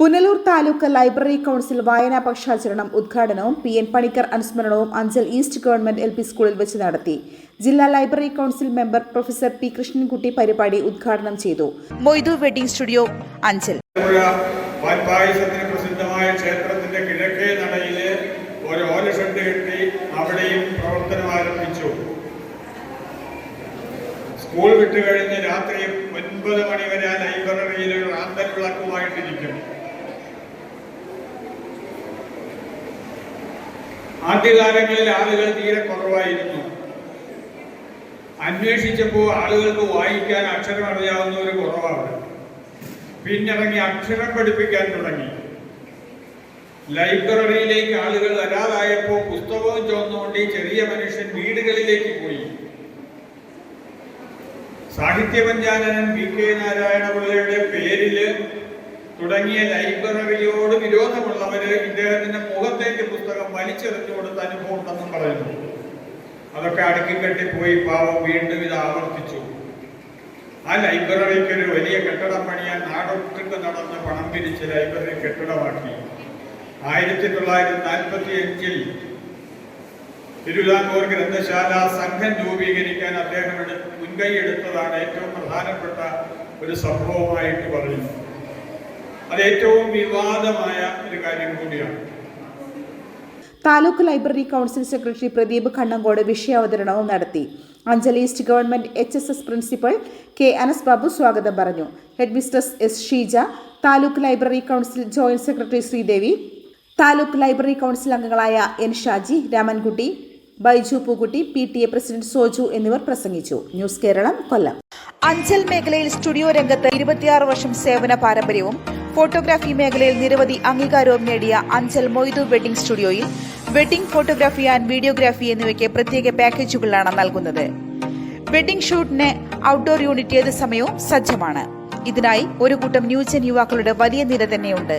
Punalur taluk library council വായനാ പക്ഷാചരണം ഉദ്ഘാടനവും P N Panicker അനുസ്മരണവും Anchal east government L P സ്കൂളിൽ വെച്ച് നടത്തി. ജില്ലാ library council member professor P Krishnankutty പരിപാടി ഉദ്ഘാടനം ചെയ്തു. Moidu wedding studio Anchal. പ്രസിദ്ധമായ ക്ഷേത്രത്തിന്റെ കിഴക്കേ നടയിൽ ഒരു ഓല ഷെഡ് കെട്ടി അവിടെയും പ്രവർത്തനം ആരംഭിച്ചു. സ്കൂൾ വിട്ടുകഴിഞ്ഞ് രാത്രി ഒൻപത് മണിവരെ ലൈബ്രറിയിൽ ഒരു റാന്തൽ വിളക്കുമായിട്ടിരിക്കും. ആദ്യകാലങ്ങളിൽ ആളുകൾ തീരെ കുറവായിരുന്നു. അന്വേഷിച്ചപ്പോൾ ആളുകൾക്ക് വായിക്കാൻ അക്ഷരം അറിയാവുന്ന ഒരു കുറവാണ്. പിന്നിറങ്ങി അക്ഷരം പഠിപ്പിക്കാൻ തുടങ്ങി. ലൈബ്രറിയിലേക്ക് ആളുകൾ വരാതായപ്പോൾ പുസ്തകവും ചോന്നുകൊണ്ട് ചെറിയ മനുഷ്യൻ വീടുകളിലേക്ക് പോയി. സാഹിത്യപഞ്ചാനനൻ വി കെ നാരായണപിള്ളയുടെ പേരിൽ തുടങ്ങിയ ലൈബ്രറിയോട് പുസ്തകം വലിച്ചെറിഞ്ഞു കൊടുത്ത അനുഭവം ഉണ്ടെന്നും പറയുന്നു. അതൊക്കെ അടുക്കിക്കെട്ടി പോയി പാവം വീണ്ടും ഇത് ആവർത്തിച്ചു. ആ ലൈബ്രറിക്ക് ഒരു വലിയ കെട്ടിടം പണിയാൻ നാടൊട്ടുക്ക് നടന്ന് പണം പിരിച്ച് ലൈബ്രറി കെട്ടിടമാക്കി. ആയിരത്തി തൊള്ളായിരത്തി നാൽപ്പത്തി അഞ്ചിൽ തിരുവിതാംകൂർ ഗ്രന്ഥശാല സംഘം രൂപീകരിക്കാൻ അദ്ദേഹം മുൻകൈ എടുത്തതാണ് ഏറ്റവും പ്രധാനപ്പെട്ട ഒരു സംഭവമായിട്ട് പറയുന്നു അത് ഏറ്റവും വിവാദമായ ഒരു കാര്യം കൂടിയാണ്. Taluk library council secretary Pradeep Kannankode വിഷയാവതരണവും നടത്തി. Anchal east government H S S principal K Anas Babu സ്വാഗതം പറഞ്ഞു. Headmistress S Sheeja taluk library council joint secretary Sreedevi taluk library council അംഗങ്ങളായ N Shaji Ramankutty Baiju Pookkutty P T A president Soju എന്നിവർ പ്രസംഗിച്ചു. News Keralam കൊല്ലം. അഞ്ചൽ മേഖലയിൽ studio രംഗത്ത് ഇരുപത്തിയാറ് വർഷം സേവന പാരമ്പര്യവും ഫോട്ടോഗ്രാഫി മേഖലയിൽ നിരവധി അംഗീകാരവും നേടിയ അഞ്ചൽ മൊയ്തു വെഡിംഗ് സ്റ്റുഡിയോയിൽ വെഡിംഗ് ഫോട്ടോഗ്രാഫി ആൻഡ് വീഡിയോഗ്രാഫി എന്നിവയ്ക്ക് പ്രത്യേക പാക്കേജുകളാണ് നൽകുന്നത്. വെഡിംഗ് ഷൂട്ടിന് ഔട്ട്ഡോർ യൂണിറ്റ് ഏത് സമയവും സജ്ജമാണ്. ഇതിനായി ഒരു കൂട്ടം ന്യൂജൻ യുവാക്കളുടെ വലിയ നിര തന്നെയുണ്ട്.